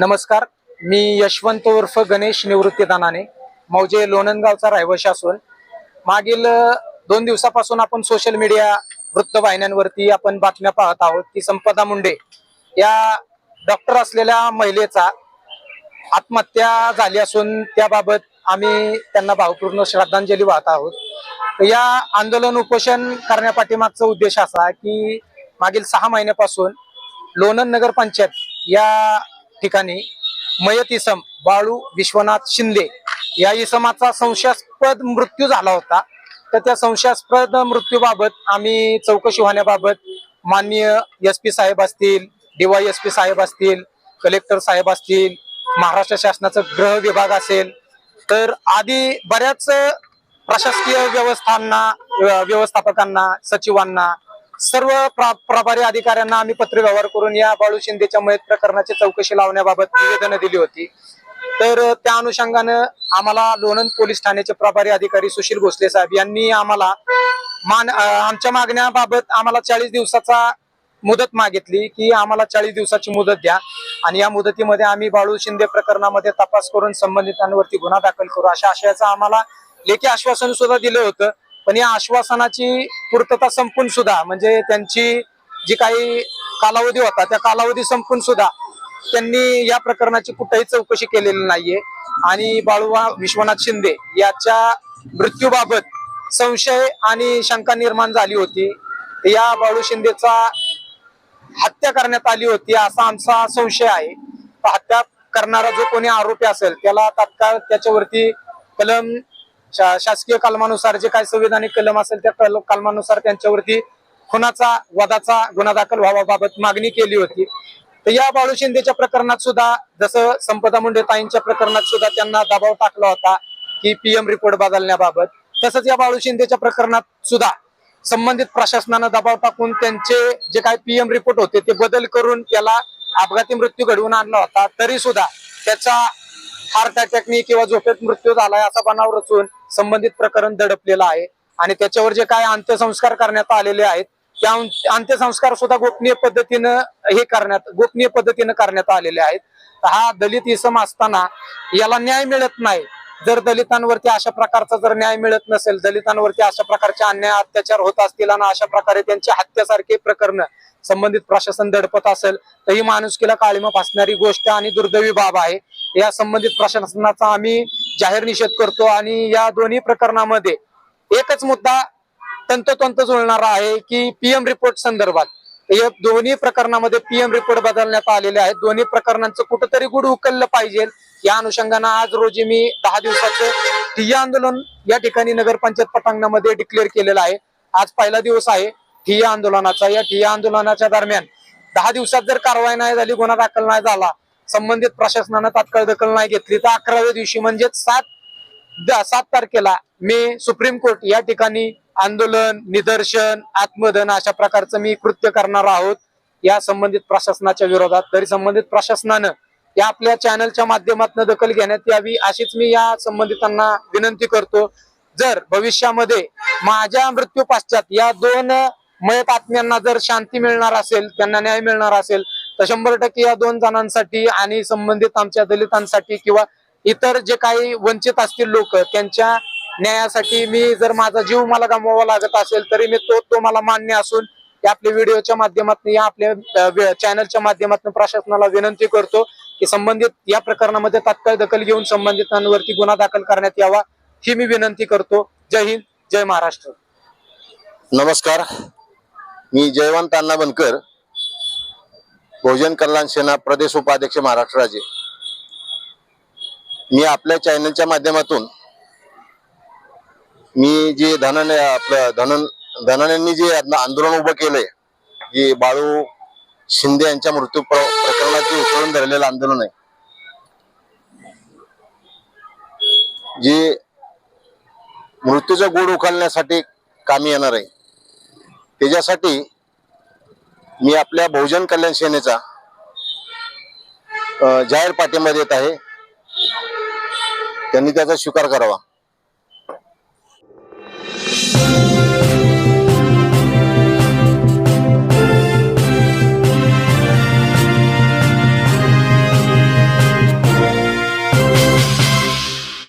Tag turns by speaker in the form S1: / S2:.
S1: नमस्कार मी यशवंत उर्फ गणेश निवृत्ती दानाने मौजे लोणंदगावचा रहिवाशी असून मागील दोन दिवसापासून आपण सोशल मीडिया वृत्तवाहिन्यांवरती आपण बातम्या पाहत आहोत की संपदा मुंडे या डॉक्टर असलेल्या महिलेचा आत्महत्या झाली असून त्याबाबत आम्ही त्यांना भावपूर्ण श्रद्धांजली वाहत आहोत. या आंदोलन उपोषण करण्यापाठीमागचा उद्देश असा की मागील सहा महिन्यापासून लोणंद नगर पंचायत या ठिकाणी मयत इसम बाळू विश्वनाथ शिंदे या इसमाचा संशयास्पद मृत्यू झाला होता. तर त्या संशयास्पद मृत्यूबाबत आम्ही चौकशी होण्याबाबत माननीय एस पी साहेब असतील डीवाय एस पी साहेब असतील कलेक्टर साहेब असतील महाराष्ट्र शासनाचं गृह विभाग असेल तर आधी बऱ्याच प्रशासकीय व्यवस्थांना व्यवस्थापकांना सचिवांना सर्व प्रा- प्रभारी अधिकाऱ्यांना आम्ही पत्रव्यवहार करून या बाळू शिंदेच्या मयत प्रकरणाची चौकशी लावण्याबाबत निवेदनं दिली होती. तर त्या अनुषंगानं आम्हाला लोणंद पोलीस ठाण्याचे प्रभारी अधिकारी सुशील भोसले साहेब यांनी आम्हाला मान आमच्या मागण्याबाबत आम्हाला चाळीस दिवसाचा मुदत मागितली की आम्हाला चाळीस दिवसाची मुदत द्या. आणि या मुदतीमध्ये आम्ही बाळू शिंदे प्रकरणामध्ये तपास करून संबंधितांवरती गुन्हा दाखल करू. अशा आशयाचं आम्हाला लेखी आश्वासन सुद्धा दिलं होतं. पण या आश्वासनाची पूर्तता संपून सुद्धा म्हणजे त्यांची जी काही कालावधी होता त्या कालावधी संपून सुद्धा त्यांनी या प्रकरणाची कुठेही चौकशी केलेली नाहीये. आणि बाळूवा विश्वनाथ शिंदे याच्या मृत्यूबाबत संशय आणि शंका निर्माण झाली होती. या बाळू शिंदेचा हत्या करण्यात आली होती असा आमचा संशय आहे. हत्या करणारा जो कोणी आरोपी असेल त्याला तात्काळ त्याच्यावरती कलम शा- शासकीय कलमानुसार जे काही संविधानिक कलम असेल त्या कलमानुसार त्यांच्यावरती खुनाचा वधाचा गुन्हा दाखल व्हावाबाबत मागणी केली होती. तर या बाळू शिंदेच्या प्रकरणात सुद्धा जसं संपदा मुंडे ताईंच्या प्रकरणात सुद्धा त्यांना दबाव टाकला होता की पीएम रिपोर्ट बदलण्याबाबत. तसंच या बाळू शिंदेच्या प्रकरणात सुद्धा संबंधित प्रशासनानं दबाव टाकून त्यांचे जे काही पीएम रिपोर्ट होते ते बदल करून त्याला अपघाती मृत्यू घडवून आणला होता. तरी सुद्धा त्याचा हार्ट अटॅकने किंवा झोपेत मृत्यू झालाय असा बनाव रचून संबंधित प्रकरण दडपलेलं आहे. आणि त्याच्यावर जे काय अंत्यसंस्कार करण्यात आलेले आहेत त्या अंत्यसंस्कार सुद्धा गोपनीय पद्धतीनं हे करण्यात गोपनीय पद्धतीनं करण्यात आलेले आहेत. हा दलित इसम असताना याला न्याय मिळत नाही. जर दलितांवरती अशा प्रकारचा जर न्याय मिळत नसेल दलितांवरती अशा प्रकारचे अन्याय अत्याचार होत असतील आणि अशा प्रकारे त्यांची हत्यासारखे प्रकरण संबंधित प्रशासन दडपत असेल तर ही माणुसकीला काळीमा फासणारी गोष्ट आणि दुर्दैवी बाब आहे. या संबंधित प्रशासनाचा आम्ही जाहीर निषेध करतो आणि या दोन्ही प्रकरणामध्ये एकच मुद्दा तंतोतंत जुळणारा आहे की पीएम रिपोर्ट संदर्भात. या दोन्ही प्रकरणामध्ये पीएम रिपोर्ट बदलण्यात आलेले आहेत. दोन्ही प्रकरणांचं कुठंतरी गुढ उकललं पाहिजे. या अनुषंगानं आज रोजी मी दहा दिवसाचं ठिय्या आंदोलन या ठिकाणी नगरपंचायत पटांगणामध्ये डिक्लेअर केलेलं आहे. आज पहिला दिवस आहे ठिय्या आंदोलनाचा. या ठिय्या आंदोलनाच्या दरम्यान दहा दिवसात जर कारवाई नाही झाली गुन्हा दाखल नाही झाला संबंधित प्रशासनानं तात्काळ दखल नाही घेतली तर अकराव्या दिवशी म्हणजे सात सात तारखेला मी सुप्रीम कोर्ट या ठिकाणी आंदोलन निदर्शन आत्मदन अशा प्रकारचं मी कृत्य करणार आहोत. या संबंधित प्रशासनाच्या विरोधात. तरी संबंधित प्रशासनानं या आपल्या चॅनलच्या माध्यमातून दखल घेण्यात यावी अशीच मी या संबंधितांना विनंती करतो. जर भविष्यामध्ये माझ्या मृत्यू पश्चात या दोन मयत आत्म्यांना जर शांती मिळणार असेल त्यांना न्याय मिळणार असेल तर शंभर टक्के या दोन जणांसाठी आणि संबंधित आमच्या दलितांसाठी किंवा इतर जे काही वंचित असतील लोक त्यांच्या न्यायासाठी मी जर माझा जीव मला गमवावा लागत असेल तरी मी तो तो मला मान्य असून आपल्या व्हिडिओच्या माध्यमातून या आपल्या चॅनलच्या माध्यमातून प्रशासनाला विनंती करतो की संबंधित या प्रकरणामध्ये तात्काळ दखल घेऊन संबंधितांवरती गुन्हा दाखल करण्यात यावा ही मी विनंती करतो. जय हिंद जय महाराष्ट्र.
S2: नमस्कार. मी जयवंत अण्णा बनकर बहुजन कल्याण सेना प्रदेश उपाध्यक्ष महाराष्ट्र राज्य. मी आपल्या चॅनलच्या माध्यमातून मी जे धनाने आपलं धनन धनान्यांनी जे आंदोलन उभं केलंय जे बाळू शिंदे यांच्या मृत्यू प्रकरणाचे प्रकरणात जे उचलून धरलेलं आंदोलन आहे. जे मृत्यूचा गोड उखालण्यासाठी कामी येणार आहे. त्याच्यासाठी मी आपल्या बहुजन कल्याण सेनेचा जाहीर पाठिंबा देत आहे. त्यांनी त्याचा स्वीकार करावा.